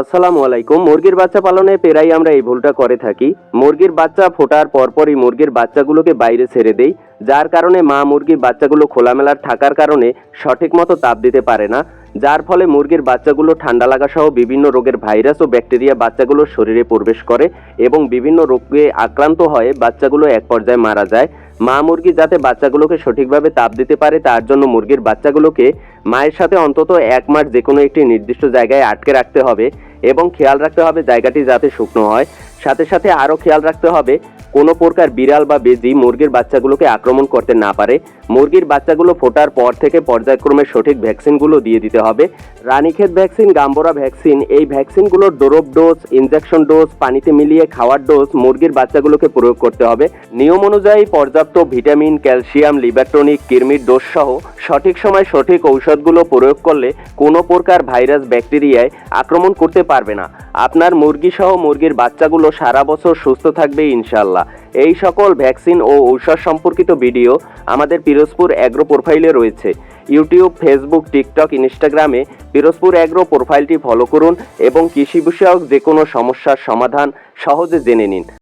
আসসালামু আলাইকুম। মুরগির বাচ্চা পালনে প্রায় আমরা এই ভুলটা করে থাকি। মুরগির বাচ্চা ফোটার পরপরই মুরগির বাচ্চাগুলোকে বাইরে ছেড়ে দেই, যার কারণে মা মুরগির বাচ্চাগুলো খোলামেলার থাকার কারণে সঠিক মতো তাপ দিতে পারে না। যার ফলে মুরগির বাচ্চাগুলো ঠান্ডা লাগা সহ বিভিন্ন রোগের ভাইরাস ও ব্যাকটেরিয়া বাচ্চাগুলোর শরীরে প্রবেশ করে এবং বিভিন্ন রোগে আক্রান্ত হয়ে বাচ্চাগুলো এক পর্যায়ে মারা যায়। মা মুরগি যাতে বাচ্চাগুলোকে সঠিকভাবে তাপ দিতে পারে, তার জন্য মুরগির বাচ্চাগুলোকে মায়ের সাথে অন্তত এক মাস যে কোনো একটি নির্দিষ্ট জায়গায় আটকে রাখতে হবে। এবং খেয়াল রাখতে হবে জায়গাটি যাতে শুকনো হয়। সাথে সাথে আরও খেয়াল রাখতে হবে কোনো প্রকার বিড়াল বা বেজি মুরগির বাচ্চাগুলোকে আক্রমণ করতে না পারে। মুরগির বাচ্চাগুলো ফোটার পর থেকে পর্যায়ক্রমে সঠিক ভ্যাকসিনগুলো দিয়ে দিতে হবে। রানীক্ষেত ভ্যাকসিন, গাম্বরা ভ্যাকসিন, এই ভ্যাকসিনগুলোর ডোরপ ডোজ, ইনজেকশন ডোজ, পানিতে মিলিয়ে খাওয়ার ডোজ মুরগির বাচ্চাগুলোকে প্রয়োগ করতে হবে। নিয়ম অনুযায়ী পর্যাপ্ত ভিটামিন, ক্যালসিয়াম লিবারটনিক কিরমির ডোজ সহ সঠিক সময় সঠিক ঔষধগুলো প্রয়োগ করলে কোনো প্রকার ভাইরাস, ব্যাকটেরিয়ায় আক্রমণ করতে পারবে না। আপনার মুরগি সহ মুরগির বাচ্চাগুলো সারা বছর সুস্থ থাকবে ইনশাল্লাহ এই সকল ভ্যাকসিন ও ঔষধ সম্পর্কিত ভিডিও আমাদের পিরোজপুর অ্যাগ্রো প্রোফাইলে রয়েছে। ইউটিউব, ফেসবুক, টিকটক, ইনস্টাগ্রামে পিরোজপুর অ্যাগ্রো প্রোফাইলটি ফলো করুন এবং কৃষি বিষয়ক যে কোনো সমস্যার সমাধান সহজে জেনে নিন।